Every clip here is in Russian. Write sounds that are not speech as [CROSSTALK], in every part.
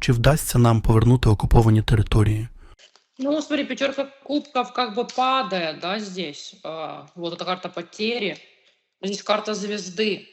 Чи вдасться нам повернути окуповані території? Ну, смотри, пятерка кубков как бы падает, да, здесь. А, вот эта карта потери. Здесь карта звезды.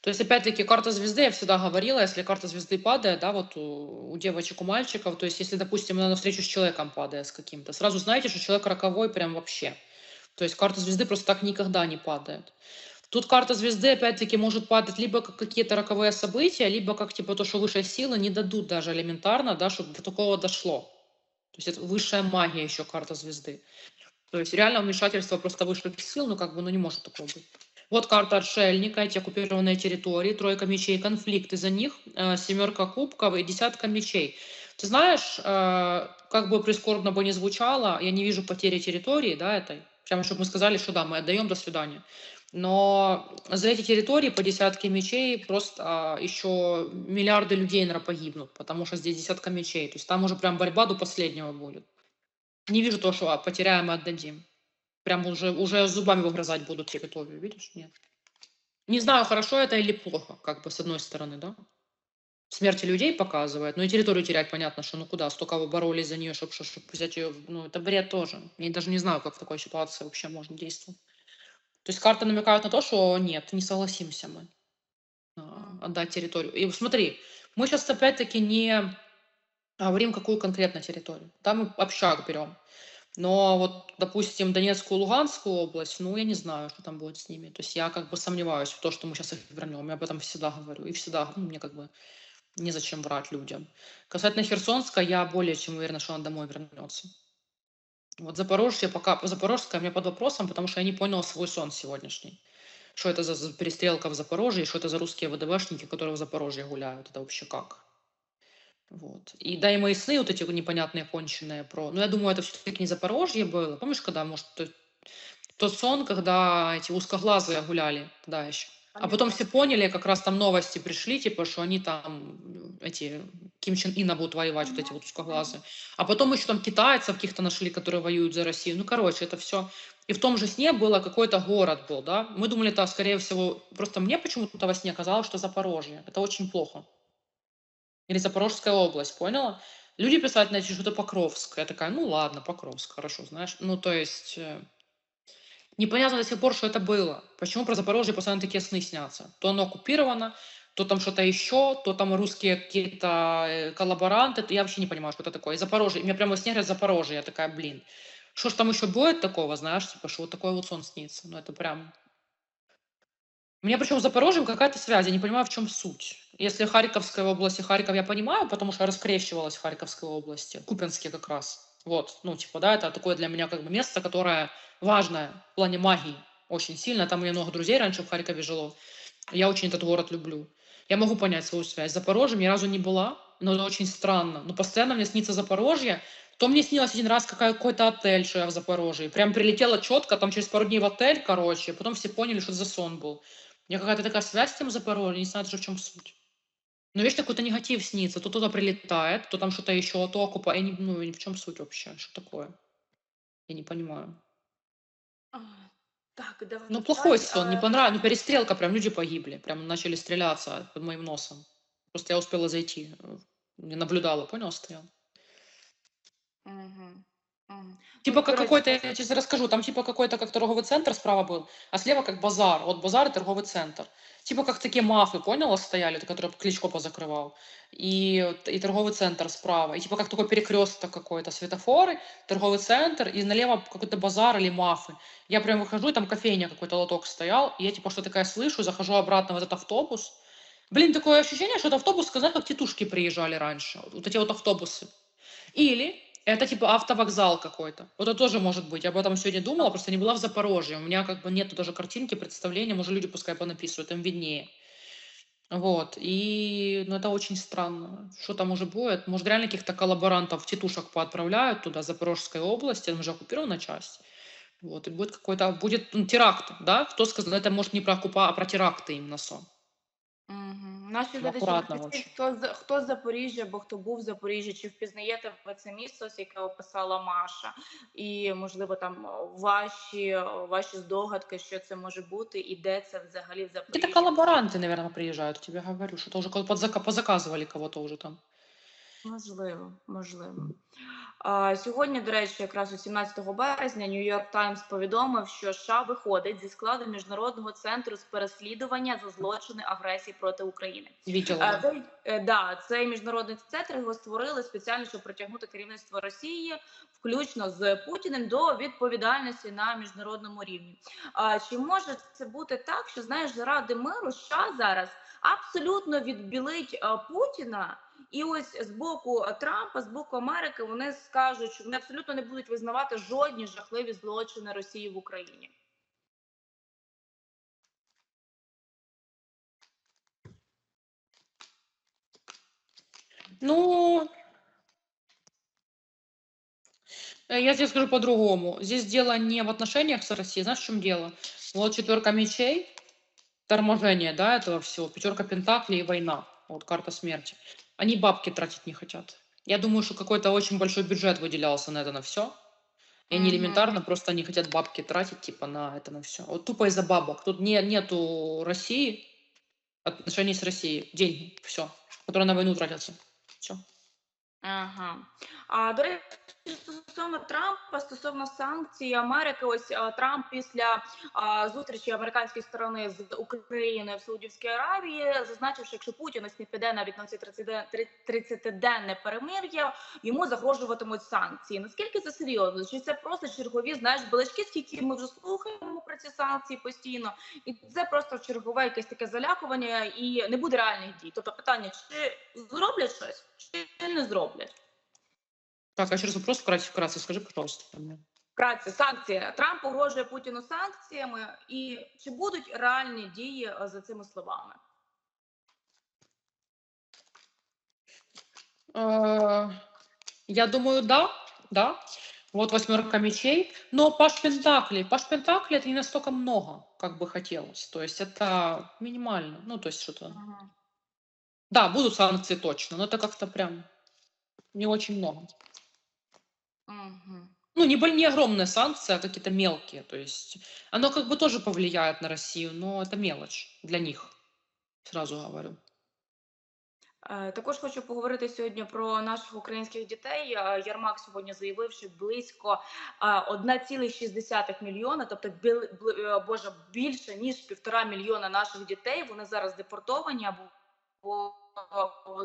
То есть, опять-таки, карта звезды, я всегда говорила, если карта звезды падает, да, вот у, у девочек, у мальчиков, то есть, если, допустим, она навстречу с человеком падает с каким-то, сразу знаете, что человек роковой прям вообще. То есть, карта звезды просто так никогда не падает. Тут карта звезды, опять-таки, может падать либо как какие-то роковые события, либо как, типа, то, что высшие силы не дадут даже элементарно, да, чтобы до такого дошло. То есть, это высшая магия еще карта звезды. То есть, реально вмешательство просто высших сил, ну, как бы, ну, не может такого быть. Вот карта отшельника, эти оккупированные территории, тройка мечей, конфликт из-за них, э, семерка кубков и десятка мечей. Ты знаешь, э, как бы прискорбно бы не звучало, я не вижу потери территории, да, этой. Прямо, чтобы мы сказали, что да, мы отдаем, до свидания. Но за эти территории по десятке мечей просто а, еще миллиарды людей, наверное, погибнут, потому что здесь десятка мечей. То есть там уже прям борьба до последнего будет. Не вижу то, что а, потеряем и отдадим. Прям уже, уже зубами выгрызать будут территорию, видишь? Нет. Не знаю, хорошо это или плохо, как бы с одной стороны, да? Смерти людей показывает, но и территорию терять, понятно, что ну куда, столько вы боролись за нее, чтобы, чтобы взять ее, ну это бред тоже. Я даже не знаю, как в такой ситуации вообще можно действовать. То есть карты намекают на то, что нет, не согласимся мы а, отдать территорию. И смотри, мы сейчас опять-таки не говорим, какую конкретно территорию. Там мы общак берем. Но вот, допустим, Донецкую, Луганскую область, ну, я не знаю, что там будет с ними. То есть я как бы сомневаюсь в том, что мы сейчас их вернем. Я об этом всегда говорю. И всегда ну, мне как бы незачем врать людям. Касательно Херсонска, я более чем уверена, что она домой вернется. Вот Запорожье пока... Запорожская мне под вопросом, потому что я не поняла свой сон сегодняшний. Что это за перестрелка в Запорожье, что это за русские ВДВшники, которые в Запорожье гуляют. Это вообще как? Вот. И да, и мои сны вот эти непонятные, конченые про... Ну, я думаю, это все-таки не Запорожье было. Помнишь, когда, может, тот сон, когда эти узкоглазые гуляли, да, еще? А потом все поняли, как раз там новости пришли, типа, что они там, эти, Ким Чен Ина будут воевать, вот эти вот узкоглазые. А потом еще там китайцев каких-то нашли, которые воюют за Россию. Ну, короче, это все. И в том же сне было какой-то город был, да. Мы думали, это, скорее всего, просто мне почему-то во сне казалось, что Запорожье. Это очень плохо. Или Запорожская область, поняла? Люди писали, значит, что это Покровск. Я такая, ну ладно, Покровск, хорошо, знаешь. Ну, то есть, э, непонятно до сих пор, что это было. Почему про Запорожье постоянно такие сны снятся? То оно оккупировано, то там что-то еще, то там русские какие-то э, коллаборанты. Я вообще не понимаю, что это такое. И Запорожье, и мне прямо сне Запорожье. Я такая, блин, что ж там еще будет такого, знаешь, типа, что вот такой вот сон снится. Ну, это прям меня причем с Запорожьем какая-то связь, я не понимаю, в чем суть. Если Харьковская область и Харьков я понимаю, потому что я раскрещивалась в Харьковской области, Купинске как раз. Вот, ну, типа, да, это такое для меня как бы место, которое важное в плане магии очень сильно. Там у меня много друзей раньше в Харькове жило. Я очень этот город люблю. Я могу понять свою связь. С Запорожьем ни разу не была, но это очень странно. Но постоянно мне снится Запорожье. То мне снилось один раз какой-то отель, что я в Запорожье. Прям прилетела четко, там через пару дней в отель, короче. Потом все поняли, что это за сон был. У меня какая-то такая связь с тем Запорожьем, не знаю даже в чем суть. Но видишь, какой-то негатив снится. То туда прилетает, то там что-то еще, то окупа. Я не, ну, в чем суть вообще? Что такое? Я не понимаю. А, Так, давай. Ну, плохой давай, сон, не а, понравилось. Ну, перестрелка, прям люди погибли. Прям начали стреляться под моим носом. Просто я успела зайти. э, Не наблюдала, понял, стоял. мгм, мгм. Типа Ну, как короче, какой-то, я тебе сейчас расскажу, там типа какой-то как торговый центр справа был, а слева как базар. Вот базар и торговый центр. Типа как такие мафы, поняла, стояли, которые Кличко позакрывал. И, и торговый центр справа. И типа как такой перекресток какой-то, светофоры, торговый центр, и налево какой-то базар или мафы. Я прям выхожу, и там кофейня какой-то лоток стоял, и я типа что такая слышу, захожу обратно в этот автобус. Блин, такое ощущение, что это автобус, знаешь, как тетушки приезжали раньше. Вот эти вот автобусы. Или это типа автовокзал какой-то. Вот это тоже может быть. Я об этом сегодня думала, просто не была в Запорожье. У меня как бы нету даже картинки, представления. Может, люди пускай понаписывают, им виднее. Вот. И ну, это очень странно. Что там уже будет? Может, реально каких-то коллаборантов, тетушек поотправляют туда, Запорожской области, там же оккупирована часть. Вот, и будет какой-то, будет ну, теракт, да? Кто сказал, это может не про оккупа, а про теракты именно сон. Мгм. Наші глядачі, хто з хто з Запоріжжя або хто був в Запоріжжі, чи впізнаєте ви це місто, з яке описала Маша, і можливо там ваші ваші здогадки, що це може бути, і де це взагалі в Запоріжжі. коллаборанты, наверное, приезжают, я тебе говорю, что-то уже ко- подзака- позаказывали кого-то уже там. Можливо, можливо. А, сьогодні, до речі, якраз у 17 березня New York Times повідомив, що США виходить зі складу міжнародного центру з переслідування за злочини агресії проти України. Е, Цей, е, да, цей міжнародний центр його створили спеціально, щоб притягнути керівництво Росії, включно з Путіним, до відповідальності на міжнародному рівні. А чи може це бути так, що знаєш, заради миру США зараз абсолютно відбілить е, Путіна? І ось з боку Трампа, з боку Америки, вони скажуть, що вони абсолютно не будуть визнавати жодні жахливі злочини Росії в Україні. Ну, э, я тебе скажу по-другому. Здесь дело не в отношениях с Россией. Знаешь, в чем дело? Вот четверка мечей, торможение, да, этого всего, пятерка пентаклей и война. Вот карта смерти. Они бабки тратить не хотят. Я думаю, что какой-то очень большой бюджет выделялся на это на все. И они Мгм. элементарно просто не хотят бабки тратить, типа, на это на все. Вот тупо из-за бабок. Тут не, нету России, отношений с Россией, деньги, все, которые на войну тратятся. Все. Ага. А до речі, стосовно Трампа, стосовно санкцій Америки, ось Трамп після а, зустрічі американської сторони з Україною в Саудівській Аравії зазначив, що якщо Путін ось не піде навіть на ці 30-денне перемир'я, йому загрожуватимуть санкції. Наскільки це серйозно? Чи це просто чергові знаєш балачки, скільки ми вже слухаємо про ці санкції постійно, і це просто чергове якесь таке залякування і не буде реальних дій. Тобто питання, чи зроблять щось, чи не зроблять. Так, а еще раз вопрос вкратце, вкратце скажи, пожалуйста. мне. Вкратце, санкції. Трамп погрожує Путіну санкціями, і чи будуть реальні дії е, за цими словами? Э, Я думаю, да, да. Вот восьмерка мечей. Но Паш Пентакли. Паш Пентакли это не настолько много, как бы хотелось. То есть это минимально. Ну, то есть что-то. Да, будут санкции точно, но это как-то прям не очень много. Мгм. Ну, не, боль- не огромные санкции, а какие-то мелкие. То есть оно как бы тоже повлияет на Россию, но это мелочь для них. Сразу говорю. Е, Також хочу поговорити сьогодні про наших українських дітей. Е, Ярмак сьогодні заявив, що близько е, 1,6 мільйона, тобто біл- бл- е, боже, більше ніж півтора мільйона наших дітей. Вони зараз депортовані або або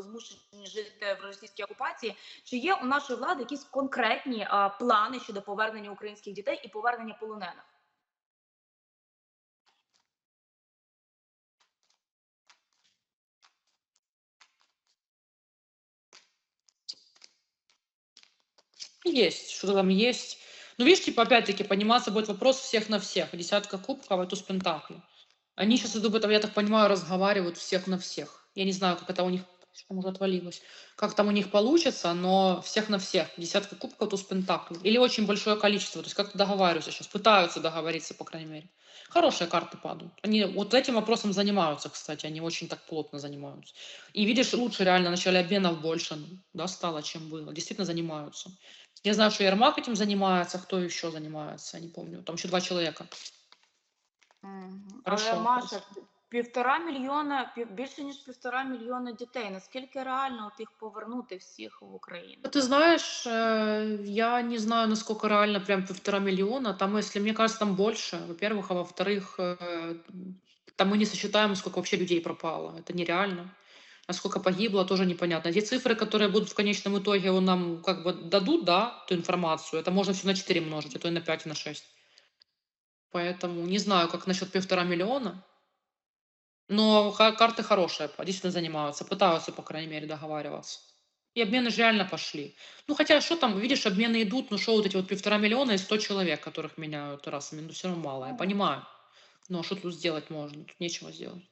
змушені жити в російській окупації. Чи є у нашої влади якісь конкретні е, плани щодо повернення українських дітей і повернення полонених? Есть, что-то там есть. Ну, видишь, типа, опять-таки, подниматься будет вопрос всех на всех. Десятка кубков, это Пентакли. Они сейчас, этом, я так понимаю, разговаривают всех на всех. Я не знаю, как это у них, там уже отвалилось, как там у них получится, но всех на всех. Десятка кубков, туз Пентакли. Или очень большое количество, то есть как-то договариваются сейчас, пытаются договориться, по крайней мере. Хорошие карты падают. Они вот этим вопросом занимаются, кстати, они очень так плотно занимаются. И видишь, лучше реально в начале обменов больше да, стало, чем было. Действительно занимаются. Я знаю, что Ермак этим занимается, кто еще занимается, я не помню. Там еще два человека. Мгм. Хорошо, Але Маша, хорошо півтора мільйона, пів, більше ніж півтора мільйона дітей. Наскільки реально от їх повернути всіх в Україну? Ну, Ты знаешь, э, я не знаю, насколько реально прям полтора миллиона. Там, если мне кажется, там больше, во-первых, а во-вторых, э, там мы не сосчитаем, сколько вообще людей пропало. Это нереально. А сколько погибло, тоже непонятно. Те цифры, которые будут в конечном итоге он нам как бы дадут, да, ту информацию, это можно все на 4 множить, а то и на 5, и на 6. Поэтому не знаю, как насчет полтора миллиона. Но карты хорошие, действительно занимаются, пытаются, по крайней мере, договариваться. И обмены же реально пошли. Ну, хотя, что там, видишь, обмены идут, ну, что вот эти вот полтора миллиона и 100 человек, которых меняют расами, ну, все равно мало, я понимаю. Но что тут сделать можно? Тут нечего сделать.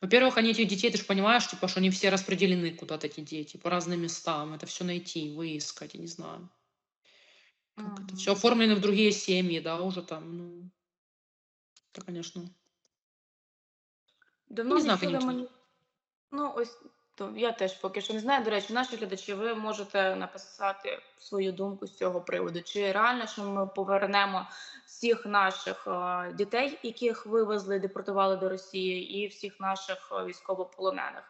Во-первых, они этих детей, ты же понимаешь, типа, что они все распределены куда-то, эти дети, по разным местам. Это все найти, выискать, я не знаю. Как это Мгм. все оформлены в другие семьи, да, уже там, ну, это, конечно. Давно Не не, чули конечно. мені. Ну, ось То я теж поки що не знаю. До речі, наші глядачі, ви можете написати свою думку з цього приводу. Чи реально, що ми повернемо всіх наших е, дітей, яких вивезли, депортували до Росії, і всіх наших е, військовополонених?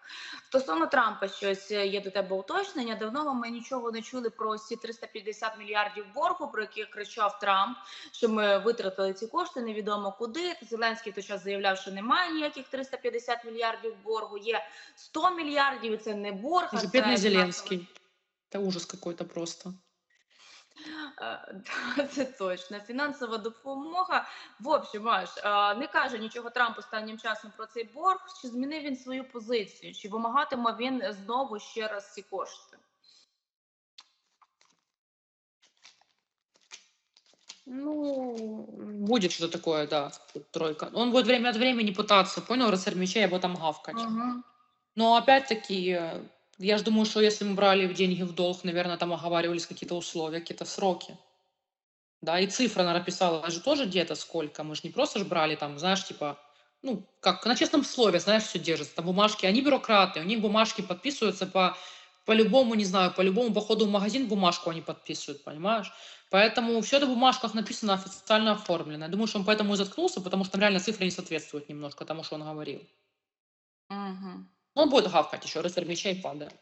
Стосовно Трампа, щось е, є до тебе уточнення. Давно ми нічого не чули про ці 350 мільярдів боргу, про які кричав Трамп, що ми витратили ці кошти, невідомо куди. Зеленський в той час заявляв, що немає ніяких 350 мільярдів боргу. Є 100 мільярдів, і це не борг. а Уже це бедный фінансова- Зеленский. Это ужас какой-то просто. Е, да, Це [LAUGHS] точно. Фінансова допомога. В общем, аж е, не каже нічого Трамп останнім часом про цей борг. Чи змінив він свою позицію? Чи вимагатиме він знову ще раз ці кошти? Ну, будет что-то такое, да, тут тройка. Он будет время от времени пытаться, понял, рыцарь мечей, об этом гавкать. Мгм. Но опять-таки, я же думаю, что если мы брали деньги в долг, наверное, там оговаривались какие-то условия, какие-то сроки. Да, и цифра, наверное, писала же тоже где-то сколько. Мы же не просто же брали там, знаешь, типа, ну, как на честном слове, знаешь, все держится. Там бумажки, они бюрократы, у них бумажки подписываются по по-любому, не знаю, по любому походу в магазин бумажку они подписывают, понимаешь? Поэтому все это в бумажках написано, официально оформлено. Я думаю, что он поэтому и заткнулся, потому что там реально цифры не соответствуют немножко тому, что он говорил. Мгм. Ну, Он будет гавкать еще, рыцарь мечей падает.